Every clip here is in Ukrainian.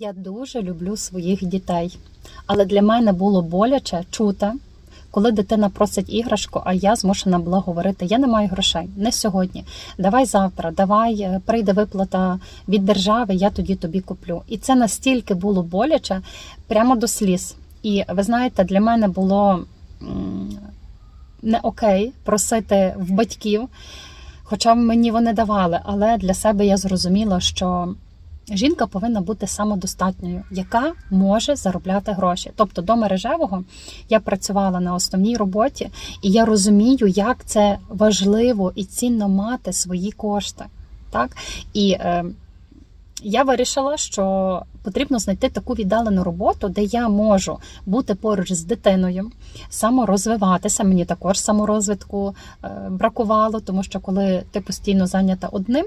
Я дуже люблю своїх дітей, але для мене було боляче чути, коли дитина просить іграшку, а я змушена була говорити: я не маю грошей, не сьогодні. Давай завтра, давай е, прийде виплата від держави, я тоді тобі куплю. І це настільки було боляче, прямо до сліз. І ви знаєте, для мене було не окей просити в батьків, хоча мені вони давали, але для себе я зрозуміла, що жінка повинна бути самодостатньою, яка може заробляти гроші. Тобто до мережевого я працювала на основній роботі, і я розумію, як це важливо і цінно мати свої кошти. Так? І е, я вирішила, що потрібно знайти таку віддалену роботу, де я можу бути поруч з дитиною, саморозвиватися. Мені також саморозвитку е, бракувало, тому що коли ти постійно зайнята одним,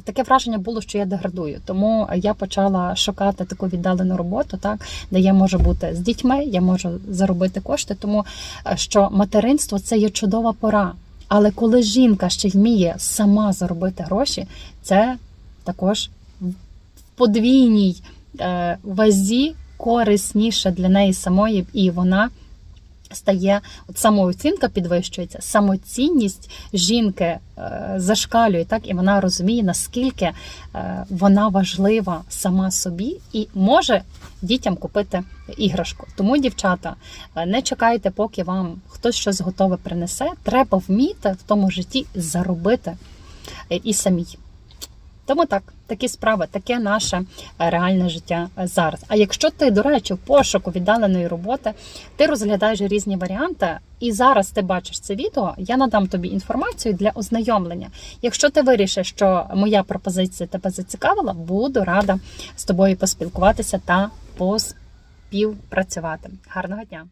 таке враження було, що я деградую. Тому я почала шукати таку віддалену роботу, так де я можу бути з дітьми, я можу заробити кошти, тому е, що материнство це є чудова пора. Але коли жінка ще вміє сама заробити гроші, це також в подвійній е, вазі корисніше для неї самої, і вона стає от самооцінка підвищується, самоцінність жінки е, зашкалює, так і вона розуміє, наскільки е, вона важлива сама собі і може дітям купити іграшку. Тому, дівчата, е, не чекайте, поки вам хтось щось готове принесе. Треба вміти в тому житті заробити і самій. Тому так, такі справи, таке наше е, реальне життя е, зараз. А якщо ти, до речі, в пошуку віддаленої роботи, ти розглядаєш різні варіанти, і зараз ти бачиш це відео, я надам тобі інформацію для ознайомлення. Якщо ти вирішиш, що моя пропозиція тебе зацікавила, буду рада з тобою поспілкуватися та поспівпрацювати. Гарного дня!